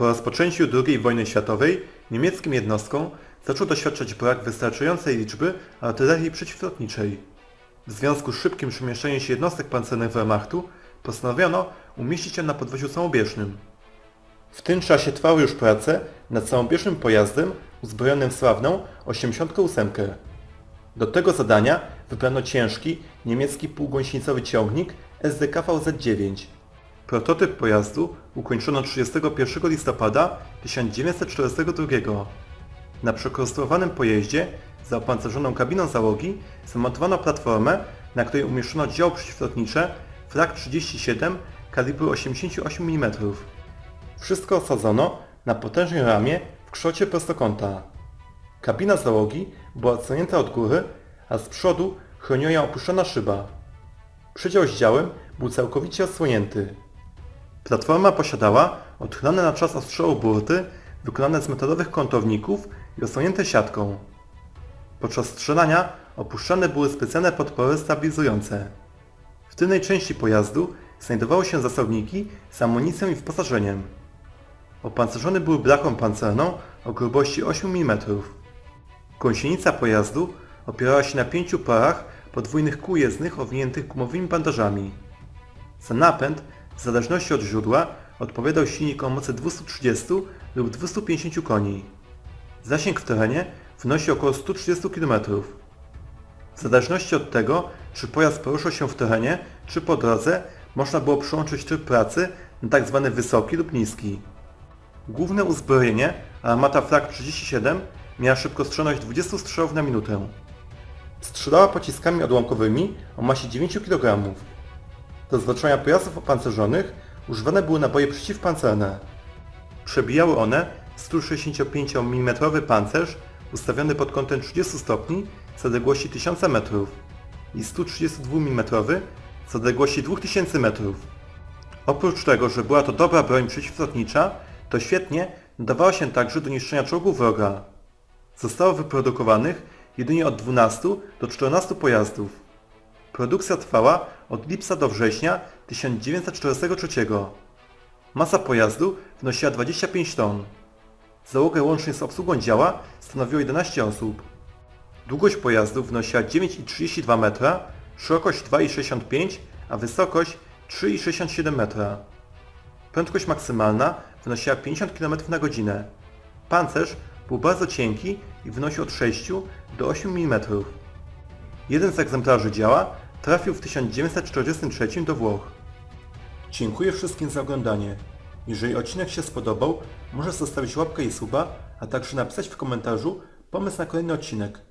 Po rozpoczęciu II wojny światowej niemieckim jednostkom zaczął doświadczać brak wystarczającej liczby artylerii przeciwlotniczej. W związku z szybkim przemieszczaniem się jednostek pancernych Wehrmachtu postanowiono umieścić ją na podwoziu samobieżnym. W tym czasie trwały już prace nad samobieżnym pojazdem uzbrojonym w sławną 88. Do tego zadania wybrano ciężki niemiecki półgąsienicowy ciągnik SDK-VZ-9. Prototyp pojazdu ukończono 31 listopada 1942. Na przekonstruowanym pojeździe za opancerzoną kabiną załogi zamontowano platformę, na której umieszczono działo przeciwlotnicze Flak 37 kalibru 88 mm. Wszystko osadzono na potężnej ramie w kształcie prostokąta. Kabina załogi była odsłonięta od góry, a z przodu chroniła ją opuszczona szyba. Przedział z działem był całkowicie odsłonięty. Platforma posiadała odchylane na czas ostrzału burty, wykonane z metalowych kątowników i osłonięte siatką. Podczas strzelania opuszczane były specjalne podpory stabilizujące. W tylnej części pojazdu znajdowały się zasobniki z amunicją i wyposażeniem. Opancerzone były blachą pancerną o grubości 8 mm. Gąsienica pojazdu opierała się na pięciu parach podwójnych kół jezdnych owiniętych gumowymi bandażami. Za napęd, w zależności od źródła, odpowiadał silnik o mocy 230 lub 250 koni. Zasięg w terenie wynosi około 130 km. W zależności od tego, czy pojazd poruszał się w terenie, czy po drodze, można było przyłączyć tryb pracy na tzw. wysoki lub niski. Główne uzbrojenie, armata Flak 37, miała szybkostrzelność 20 strzałów na minutę. Strzelała pociskami odłamkowymi o masie 9 kg. Do zwalczania pojazdów opancerzonych używane były naboje przeciwpancerne. Przebijały one 165 mm pancerz ustawiony pod kątem 30 stopni z odległości 1000 metrów i 132 mm z odległości 2000 metrów. Oprócz tego, że była to dobra broń przeciwlotnicza, to świetnie nadawała się także do niszczenia czołgów wroga. Zostało wyprodukowanych jedynie od 12 do 14 pojazdów. Produkcja trwała od lipca do września 1943. Masa pojazdu wynosiła 25 ton. Załogę łącznie z obsługą działa stanowiło 11 osób. Długość pojazdu wynosiła 9,32 metra, szerokość 2,65, a wysokość 3,67 metra. Prędkość maksymalna wynosiła 50 km na godzinę. Pancerz był bardzo cienki i wynosił od 6 do 8 mm. Jeden z egzemplarzy działa trafił w 1943 do Włoch. Dziękuję wszystkim za oglądanie. Jeżeli odcinek się spodobał, możesz zostawić łapkę i suba, a także napisać w komentarzu pomysł na kolejny odcinek.